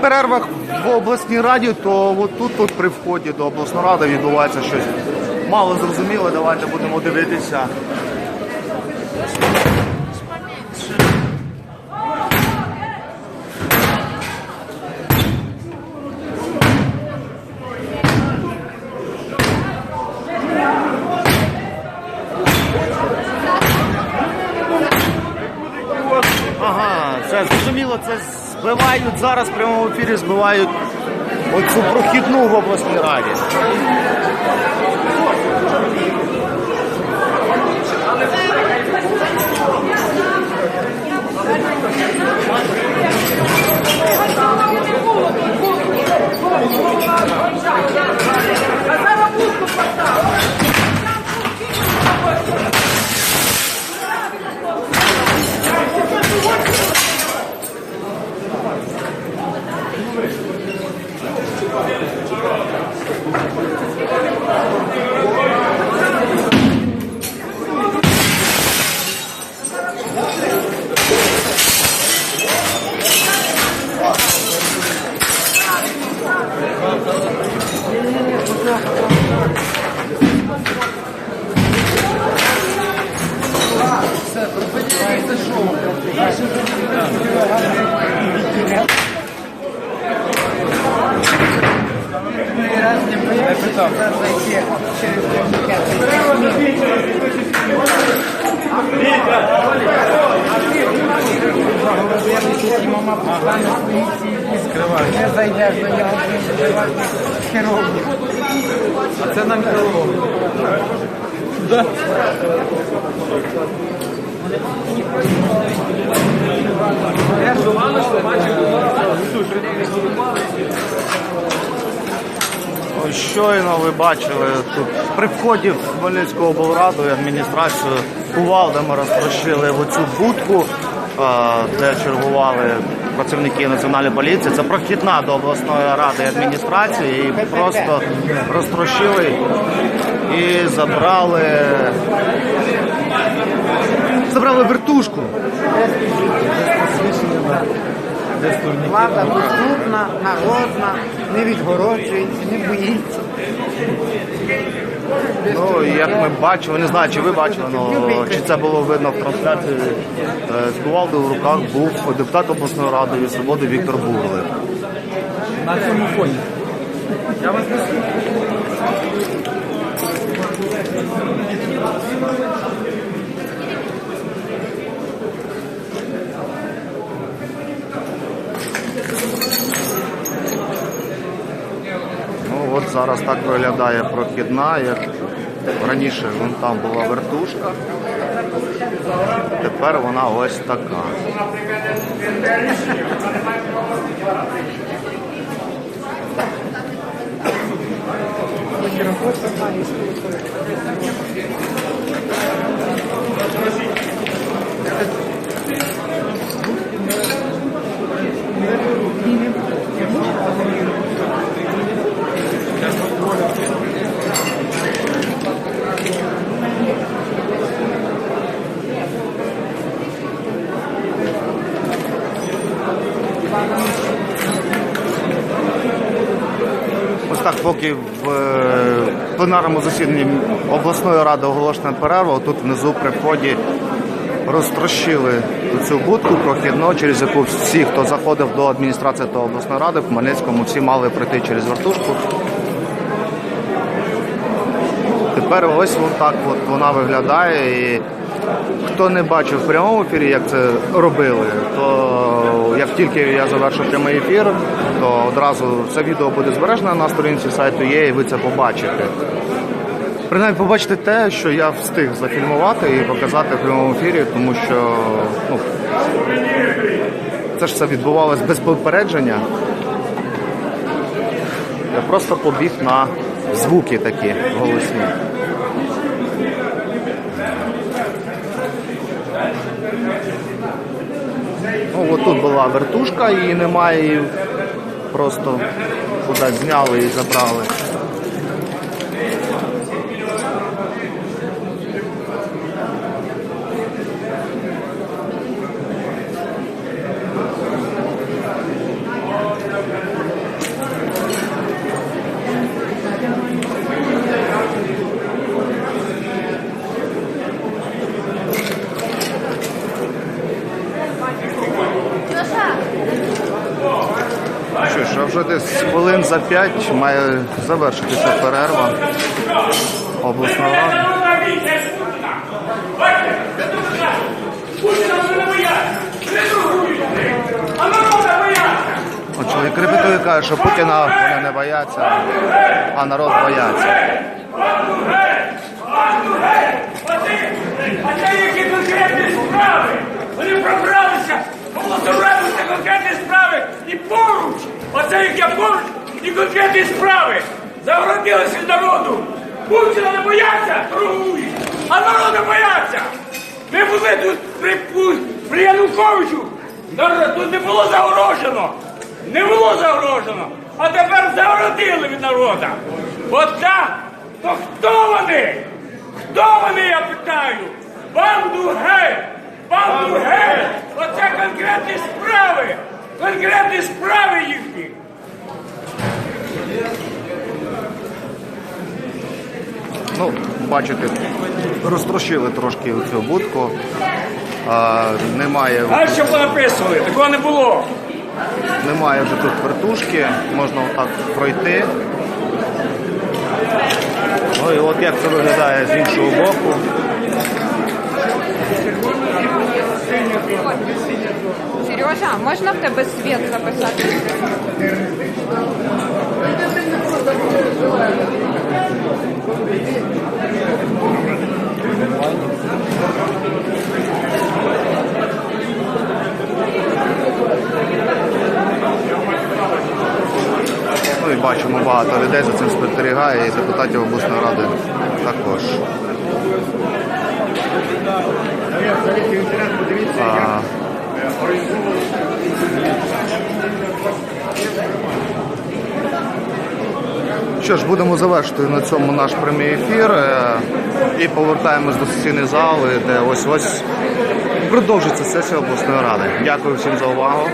перервах в обласній раді, то от тут, тут при вході до обласної ради відбувається щось мало зрозуміле. Давайте будемо дивитися. Ага, це зрозуміло, це збивають зараз в прямому ефірі, збивають оцю прохідну в обласній раді. Не Ось Щойно ви бачили тут при вході в Хмельницьку облраду і адміністрацію кувалдами розтрощили в оцю будку, де чергували працівники національної поліції. Це прохідна до обласної ради адміністрації. І просто розтрощили і забрали. Забрали вертушку. Влада доступна, народна, не відгороджується, не боїться. Як ми бачили, не знаю, чи ви бачили, але чи це було видно в трансляції. е, З кувалдою в руках був депутат обласної ради від свободи Віктор Бурлик. На цьому фоні. Я вас не. Ну зараз так виглядає прохідна, як раніше вон там була вертушка. Тепер вона ось така. Так, поки в е, пленарному засіданні обласної ради оголошена перерва, тут внизу при вході розтрощили цю будку прохідно, через яку всі, хто заходив до адміністрації та обласної ради в Хмельницькому, всі мали пройти через вертушку. Тепер ось так от вона виглядає. І хто не бачив в прямому ефірі, як це робили, то як тільки я завершу прямий ефір, то одразу це відео буде збережено на сторінці сайту є, і ви це побачите. Принаймні побачите те, що я встиг зафільмувати і показати в прямому ефірі, тому що ну, це ж все відбувалось без попередження. Я просто побіг на звуки такі голосні. Ну, от була вертушка, її немає, просто кудись зняли і забрали. що ж, а вже десь хвилин за п'ять має завершитися перерва обласного ради. Чоловік репетує каже, що Путіна вони не бояться, а народ бояться. А це які конкретні справи? Вони пробралися, голосувалися конкретні справи і поруч. Оце як я поруч і конкретні справи. Загородилися народу. Путіна не бояться, торгують, а народу бояться. Ми були тут при, при Януковичу. Народ- Тут не було загорожено. Не було загорожено. А тепер загородили від народу. От так. То хто вони? Хто вони, я питаю? Банду геть! Банду геть! Оце конкретні справи! Конкретні справи їхні! Ну, бачите, розтрощили трошки цю будку. А, немає, А що понаписували? Такого не було. немає вже тут вертушки, можна отак пройти. Ну і от як це виглядає з іншого боку. Сережа, можна в тебе світ записати? Ну і бачимо, багато людей за цим спостерігає, і депутатів обласної ради також. А, Що ж, будемо завершити на цьому наш прямий ефір е, і повертаємось до сесійної зали, де ось ось продовжиться сесія обласної ради. Дякую всім за увагу.